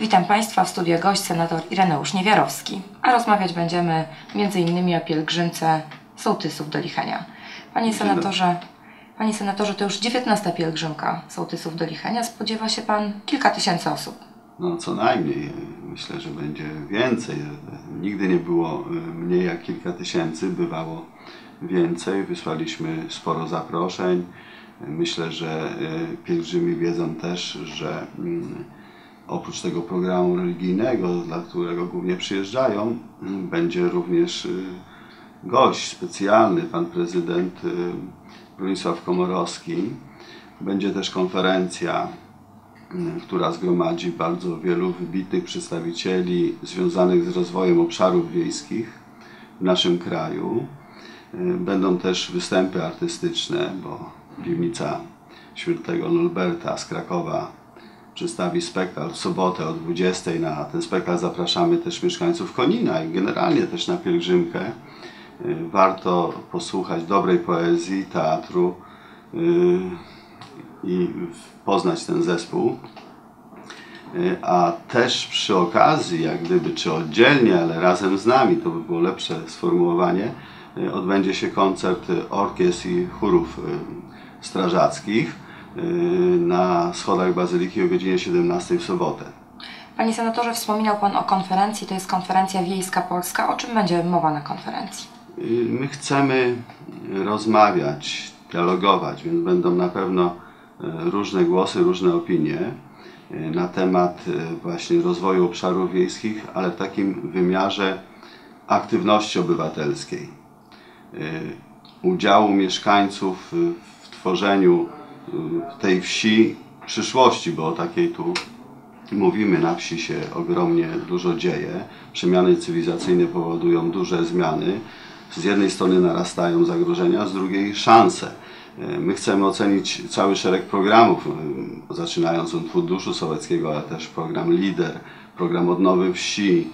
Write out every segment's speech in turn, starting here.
Witam Państwa w studiu gość senator Ireneusz Niewiarowski, a rozmawiać będziemy m.in. o pielgrzymce sołtysów do Lichenia. Panie senatorze, Panie senatorze, to już 19 pielgrzymka sołtysów do Lichenia. Spodziewa się Pan kilka tysięcy osób. No co najmniej. Myślę, że będzie więcej. Nigdy nie było mniej jak kilka tysięcy, bywało więcej. Wysłaliśmy sporo zaproszeń. Myślę, że pielgrzymi wiedzą też, że mm, oprócz tego programu religijnego, dla którego głównie przyjeżdżają, będzie również y, gość specjalny, pan prezydent y, Bronisław Komorowski. Będzie też konferencja, y, która zgromadzi bardzo wielu wybitnych przedstawicieli związanych z rozwojem obszarów wiejskich w naszym kraju. Będą też występy artystyczne, bo piwnica świętego Norberta z Krakowa przedstawi spektakl w sobotę o 20. Na ten spektakl zapraszamy też mieszkańców Konina i generalnie też na pielgrzymkę. Warto posłuchać dobrej poezji, teatru i poznać ten zespół. A też przy okazji, jak gdyby, czy oddzielnie, ale razem z nami, to by było lepsze sformułowanie, odbędzie się koncert orkiestr i chórów strażackich na schodach Bazyliki o godzinie 17 w sobotę. Panie senatorze, wspominał Pan o konferencji, to jest konferencja wiejska polska. O czym będzie mowa na konferencji? My chcemy rozmawiać, dialogować, więc będą na pewno różne głosy, różne opinie na temat właśnie rozwoju obszarów wiejskich, ale w takim wymiarze aktywności obywatelskiej, udziału mieszkańców w tworzeniu tej wsi przyszłości, bo o takiej tu mówimy, na wsi się ogromnie dużo dzieje. Przemiany cywilizacyjne powodują duże zmiany. Z jednej strony narastają zagrożenia, z drugiej szanse. My chcemy ocenić cały szereg programów, zaczynając od Funduszu Sowieckiego, ale też program LIDER, program Odnowy Wsi,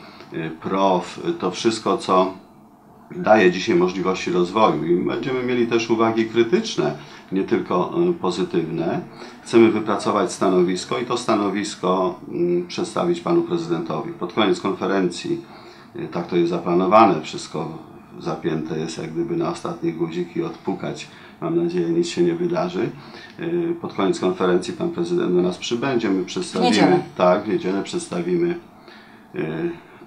PROW, to wszystko, co daje dzisiaj możliwości rozwoju i będziemy mieli też uwagi krytyczne, nie tylko pozytywne. Chcemy wypracować stanowisko i to stanowisko przedstawić panu prezydentowi. Pod koniec konferencji, tak to jest zaplanowane, wszystko zapięte jest jak gdyby na ostatni guzik i odpukać. Mam nadzieję, nic się nie wydarzy. Pod koniec konferencji pan prezydent do nas przybędzie. My przedstawimy, niedzielę. tak, w niedzielę przedstawimy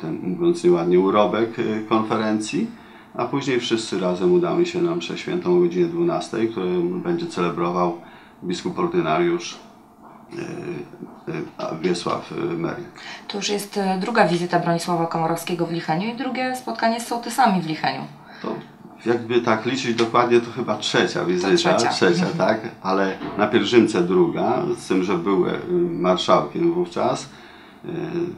ten, mówiąc nieładnie, urobek konferencji a później wszyscy razem udamy się na mszę świętą o godzinie 12, którą będzie celebrował biskup ordynariusz Wiesław Mery. To już jest druga wizyta Bronisława Komorowskiego w Licheniu i drugie spotkanie z sołtysami w Licheniu. To jakby tak liczyć dokładnie, to chyba trzecia wizyta, trzecia. trzecia tak, ale na pielgrzymce druga, z tym, że był marszałkiem wówczas,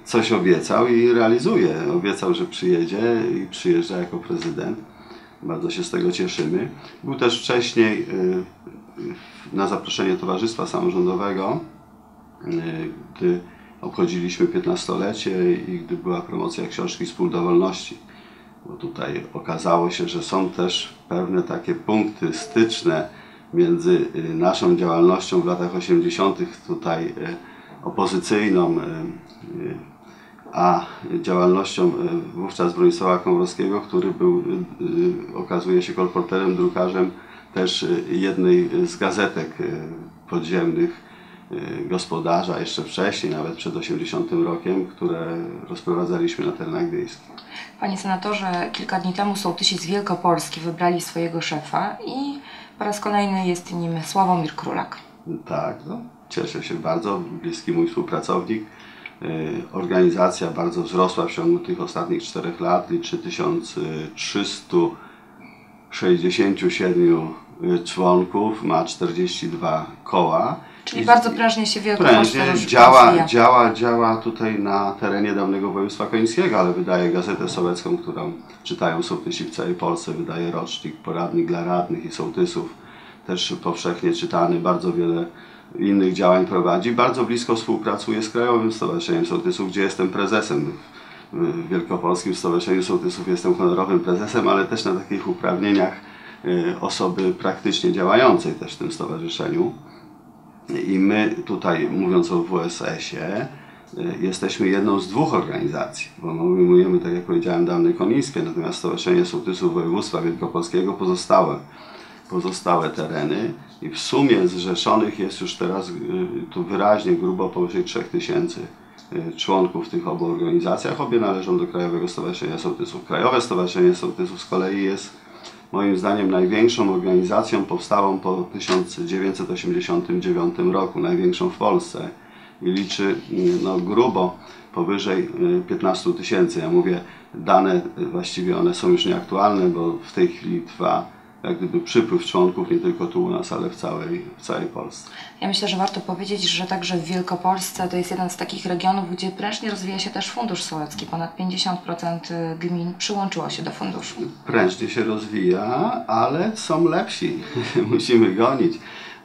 coś obiecał i realizuje. Obiecał, że przyjedzie i przyjeżdża jako prezydent. Bardzo się z tego cieszymy. Był też wcześniej na zaproszenie Towarzystwa Samorządowego, gdy obchodziliśmy 15-lecie i gdy była promocja książki Spół do Wolności. Bo tutaj okazało się, że są też pewne takie punkty styczne między naszą działalnością w latach 80. tutaj opozycyjną, a działalnością wówczas Bronisława Komorowskiego, który był, okazuje się, kolporterem, drukarzem też jednej z gazetek podziemnych gospodarza, jeszcze wcześniej, nawet przed 80 rokiem, które rozprowadzaliśmy na terenach wiejskich. Panie senatorze, kilka dni temu sołtysi z Wielkopolski wybrali swojego szefa i po raz kolejny jest nim Sławomir Królak. Tak, no, cieszę się bardzo, bliski mój współpracownik. Organizacja bardzo wzrosła w ciągu tych ostatnich czterech lat, liczy 1367 członków, ma 42 koła. Czyli I- bardzo prężnie się Wielkopolska prężnie działa, rozwija. działa, działa tutaj na terenie dawnego województwa końskiego, ale wydaje gazetę sowiecką, którą czytają sołtysi w całej Polsce, wydaje rocznik, poradnik dla radnych i sołtysów, też powszechnie czytany, bardzo wiele innych działań prowadzi. Bardzo blisko współpracuje z Krajowym Stowarzyszeniem Sołtysów, gdzie jestem prezesem. W Wielkopolskim Stowarzyszeniu Sołtysów jestem honorowym prezesem, ale też na takich uprawnieniach y, osoby praktycznie działającej też w tym stowarzyszeniu. I my tutaj, mówiąc o WSS-ie, e, jesteśmy jedną z dwóch organizacji, bo my obejmujemy, tak jak powiedziałem, Dawne Konińskie, natomiast Stowarzyszenie Sołtysów Województwa Wielkopolskiego pozostałe, pozostałe tereny i w sumie zrzeszonych jest już teraz y, tu wyraźnie grubo powyżej 3000 y, członków w tych obu organizacjach. Obie należą do Krajowego Stowarzyszenia Sołtysów. Krajowe Stowarzyszenie Sołtysów z kolei jest moim zdaniem największą organizacją powstałą po 1989 roku, największą w Polsce i liczy y, no, grubo powyżej y, 15 tysięcy. Ja mówię dane, właściwie one są już nieaktualne, bo w tej chwili trwa jak gdyby przypływ członków nie tylko tu u nas, ale w całej, w całej Polsce. Ja myślę, że warto powiedzieć, że także w Wielkopolsce to jest jeden z takich regionów, gdzie prężnie rozwija się też Fundusz Sołecki. Ponad 50% gmin przyłączyło się do funduszu. Prężnie się rozwija, ale są lepsi. Musimy gonić.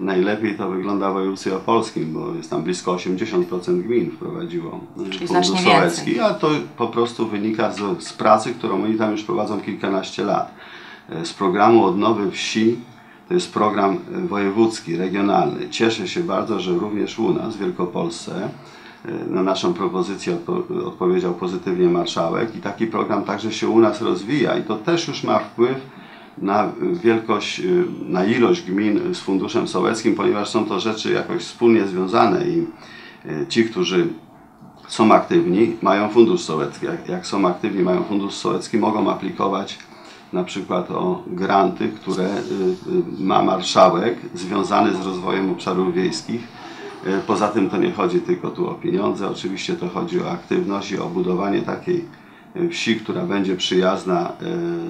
Najlepiej to wygląda w województwie opolskim, bo jest tam blisko 80% gmin wprowadziło Czyli fundusz sołecki, a to po prostu wynika z, z pracy, którą oni tam już prowadzą kilkanaście lat. E, Z programu odnowy wsi to jest program e, wojewódzki, regionalny. Cieszę się bardzo, że również u nas w Wielkopolsce e, na naszą propozycję odpo- odpowiedział pozytywnie marszałek i taki program także się u nas rozwija i to też już ma wpływ na wielkość, na ilość gmin z Funduszem Sołeckim, ponieważ są to rzeczy jakoś wspólnie związane i ci, którzy są aktywni, mają fundusz sołecki. Jak, jak są aktywni, mają fundusz sołecki, mogą aplikować na przykład o granty, które y, y, ma marszałek związany z rozwojem obszarów wiejskich. Y, Poza tym to nie chodzi tylko tu o pieniądze, oczywiście to chodzi o aktywność i o budowanie takiej wsi, która będzie przyjazna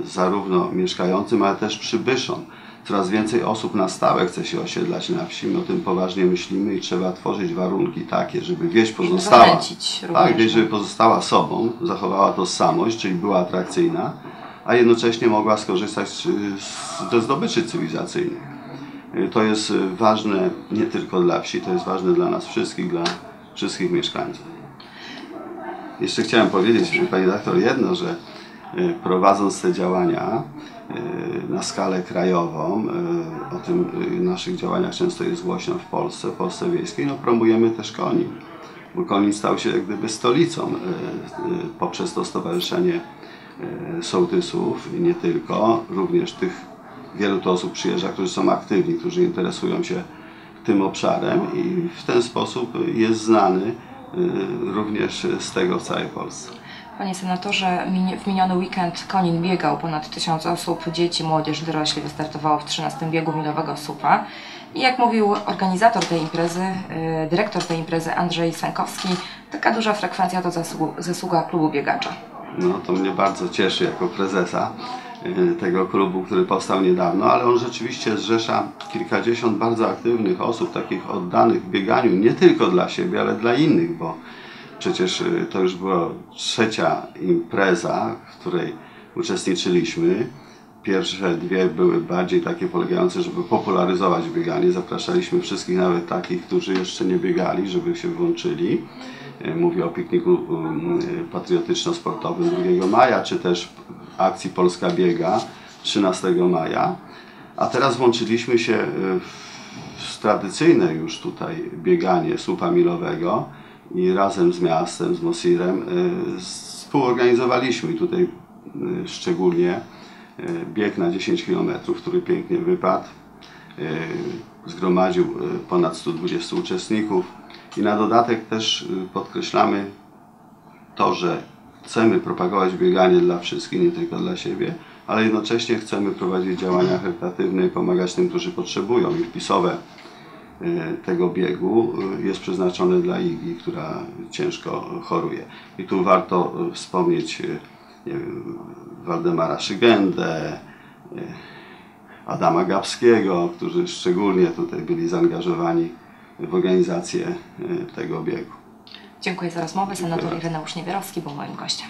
zarówno mieszkającym, ale też przybyszom. Coraz więcej osób na stałe chce się osiedlać na wsi, my o tym poważnie myślimy i trzeba tworzyć warunki takie, żeby wieś pozostała. Tak, wieś, żeby no. pozostała sobą, zachowała tożsamość, czyli była atrakcyjna, a jednocześnie mogła skorzystać ze zdobyczy cywilizacyjnych. Y, To jest ważne nie tylko dla wsi, to jest ważne dla nas wszystkich, dla wszystkich mieszkańców. Jeszcze chciałem powiedzieć, Pani Doktor, jedno, że y, prowadząc te działania y, na skalę krajową, o tym naszych działaniach często jest głośno w Polsce, w Polsce wiejskiej, no promujemy też Konin, bo Konin stał się jak gdyby stolicą poprzez to stowarzyszenie sołtysów i nie tylko, również tych wielu to osób przyjeżdża, którzy są aktywni, którzy interesują się tym obszarem i w ten sposób jest znany y, również z tego w całej Polsce. Panie senatorze, w miniony weekend Konin biegał. Ponad tysiąc osób, dzieci, młodzież, dorośli wystartowało w 13 biegu milowego SUPA. I jak mówił organizator tej imprezy, y, dyrektor tej imprezy Andrzej Sankowski, taka duża frekwencja to zasłu- zasługa klubu biegacza. No to mnie bardzo cieszy jako prezesa y, tego klubu, który powstał niedawno, ale on rzeczywiście zrzesza kilkadziesiąt bardzo aktywnych osób, takich oddanych bieganiu, nie tylko dla siebie, ale dla innych, bo przecież y, to już była trzecia impreza, w której uczestniczyliśmy. Pierwsze dwie były bardziej takie polegające, żeby popularyzować bieganie. Zapraszaliśmy wszystkich, nawet takich, którzy jeszcze nie biegali, żeby się włączyli. E, Mówię o pikniku e, patriotyczno-sportowym 2 maja, czy też akcji Polska Biega 13 maja. A teraz włączyliśmy się e, w tradycyjne już tutaj bieganie słupa milowego i razem z miastem, z Mosirem współorganizowaliśmy tutaj szczególnie bieg na 10 km, który pięknie wypadł. Zgromadził ponad 120 uczestników i na dodatek też e, podkreślamy to, że chcemy propagować bieganie dla wszystkich, nie tylko dla siebie, ale jednocześnie chcemy prowadzić działania charytatywne i pomagać tym, którzy potrzebują. I wpisowe e, tego biegu e, jest przeznaczone dla Igi, która ciężko choruje. I tu warto wspomnieć nie wiem, Waldemara Szygendę, Adama Gapskiego, którzy szczególnie tutaj byli zaangażowani w organizację e, tego biegu. Dziękuję za rozmowę. Senator. Ireneusz Niewierowski był moim gościem.